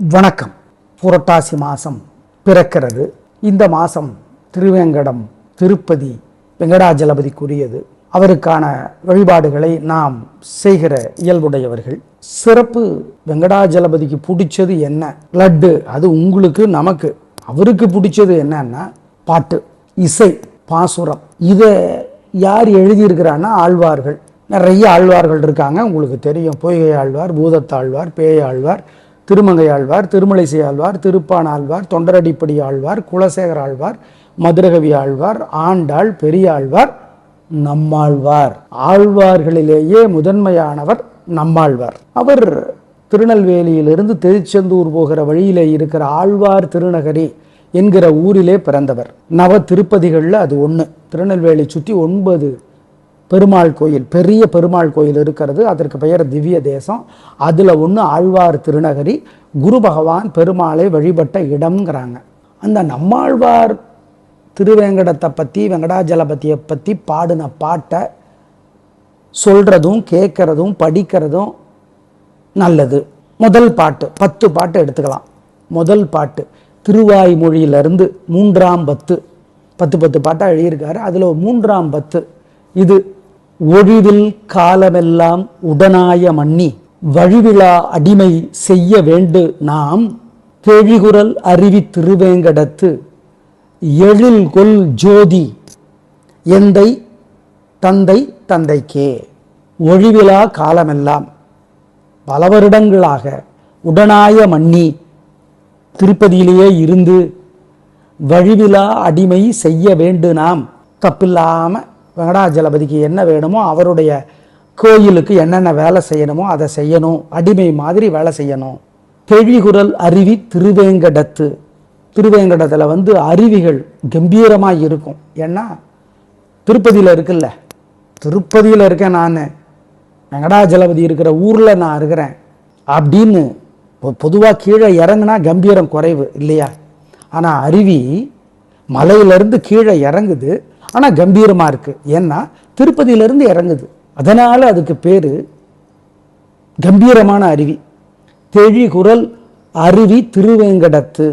வணக்கம். புரட்டாசி மாதம் பிறக்கிறது. இந்த மாதம் திருவேங்கடம் திருப்பதி வெங்கடாஜலபதிக்குரியது. அவருக்கான வழிபாடுகளை நாம் செய்கிற இயல்புடையவர்கள். சிறப்பு வெங்கடாஜலபதிக்கு பிடிச்சது என்ன? லட்டு அது உங்களுக்கு நமக்கு. அவருக்கு பிடிச்சது என்னன்னா பாட்டு இசை பாசுரம். இதை யார் எழுதியிருக்கிறான்னா ஆழ்வார்கள். நிறைய ஆழ்வார்கள் இருக்காங்க உங்களுக்கு தெரியும். பொய்கை ஆழ்வார் பூதத்தாழ்வார் பேயாழ்வார் திருமங்கையாழ்வார் திருமங்கை ஆழ்வார் திருமலைசை ஆழ்வார் திருப்பான் ஆழ்வார் தொண்டரடிப்படி ஆழ்வார் குலசேகர ஆழ்வார் மதுரகவி ஆழ்வார் ஆண்டாள் பெரியாழ்வார் நம்மாழ்வார். ஆழ்வார்களிலேயே முதன்மையானவர் நம்மாழ்வார். அவர் திருநெல்வேலியிலிருந்து திருச்செந்தூர் போகிற வழியிலே இருக்கிற ஆழ்வார் திருநகரி என்கிற ஊரிலே பிறந்தவர். நவ திருப்பதிகளில் அது ஒன்று திருநெல்வேலி சுற்றி ஒன்பது பெருமாள் கோயில் பெரிய பெருமாள் கோயில் இருக்கிறது. அதற்கு பெயர் திவ்ய தேசம். அதில் ஒன்று ஆழ்வார் திருநகரி. குரு பகவான் பெருமாளை வழிபட்ட இடம்ங்கிறாங்க. அந்த நம்மாழ்வார் திருவேங்கடத்தை பற்றி வெங்கடாஜலபதியை பற்றி பாடின பாட்டை சொல்கிறதும் கேட்குறதும் படிக்கிறதும் நல்லது. முதல் பாட்டு பத்து பாட்டு எடுத்துக்கலாம். முதல் பாட்டு திருவாய்மொழியிலிருந்து மூன்றாம் பத்து. பத்து பத்து பாட்டாக எழுதியிருக்காரு. அதில் மூன்றாம் பத்து இது ஒழிவில் காலமெல்லாம் உடனாய மன்னி வழிவிழா அடிமை செய்ய வேண்டு நாம் கேழிகுரல் அருவி திருவேங்கடத்து எழில் கொல் ஜோதி எந்தை தந்தை தந்தைக்கே. ஒழிவிலா காலமெல்லாம் பல வருடங்களாக உடனாய மன்னி திருப்பதியிலேயே இருந்து வழிவிலா அடிமை செய்ய வேண்டு நாம். தப்பில்லாமல் வெங்கடாஜலபதிக்கு என்ன வேணுமோ அவருடைய கோயிலுக்கு என்னென்ன வேலை செய்யணுமோ அதை செய்யணும். அடிமை மாதிரி வேலை செய்யணும். தெழிகுரல் அருவி திருவேங்கடத்து. திருவேங்கடத்தில் வந்து அருவிகள் கம்பீரமாக இருக்கும். ஏன்னா திருப்பதியில் இருக்குல்ல? திருப்பதியில் இருக்கேன் நான். வெங்கடாஜலபதி இருக்கிற ஊரில் நான் இருக்கிறேன். அப்படின்னு பொதுவாக கீழே இறங்குனா கம்பீரம் குறைவு இல்லையா? ஆனால் அருவி மலையிலேருந்து கீழே இறங்குது. ஆனால் கம்பீரமாக இருக்குது ஏன்னா திருப்பதியிலேருந்து இறங்குது. அதனால் அதுக்கு பேர் கம்பீரமான அருவி. தெழிகுரல் அருவி திருவேங்கடத்து.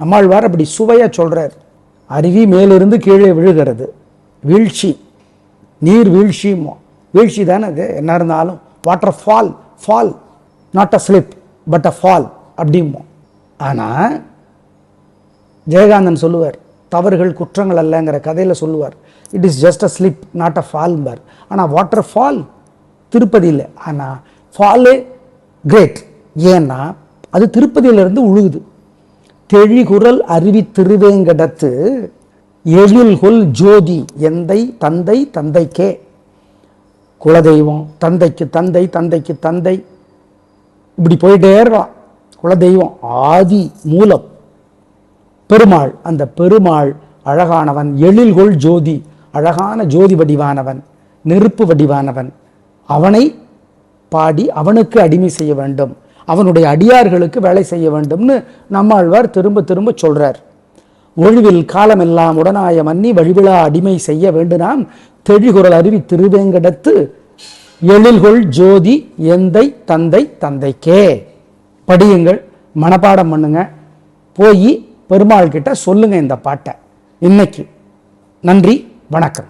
நம்மாழ்வார் அப்படி சுவையாக சொல்கிறார் அருவி மேலிருந்து கீழே விழுகிறது. வீழ்ச்சி. நீர் வீழ்ச்சியுமோ வீழ்ச்சி தானே அது? என்ன இருந்தாலும். Water fall fall not a slip but a fall அப்படிமோ ஆனால் ஜெயகாந்தன் சொல்லுவார் தவறுகள் குற்றங்கள் அல்லங்கிற கதையில் சொல்லுவார். It is just a slip not a ஃபால்பார் ஆனால் வாட்டர் ஃபால் திருப்பதியில் ஆனால் ஃபாலே கிரேட் ஏன்னா அது திருப்பதியிலிருந்து உழுகுது. தெழிகுரல் அருவி திருவேங்கடத்து எழில்கொல் ஜோதி எந்தை தந்தை தந்தைக்கே. குலதெய்வம் தந்தைக்கு தந்தை தந்தைக்கு தந்தை. இப்படி போயிட்டே இருக்கலாம் குலதெய்வம். ஆதி மூலம். பெருமாள் அந்த பெருமாள் அழகானவன் எழில்கொள் ஜோதி அழகான ஜோதி வடிவானவன் நெருப்பு வடிவானவன். அவனை பாடி அவனுக்கு அடிமை செய்ய வேண்டும். அவனுடைய அடியார்களுக்கு வேலை செய்ய வேண்டும்னு நம்மாழ்வார் திரும்ப திரும்ப சொல்றார். ஒழிவில் காலமெல்லாம் உடனாய மன்னி வழிவிழா அடிமை செய்ய வேண்டுனாம். தெழிகுரல் அருவி திருவேங்கடத்து எழில்கொள் ஜோதி எந்தை தந்தை தந்தைக்கே. படியுங்கள் மனப்பாடம் பண்ணுங்க. போய் பெருமாள் கிட்ட சொல்லுங்க இந்த பாட்டை. இன்னைக்கு. நன்றி வணக்கம்.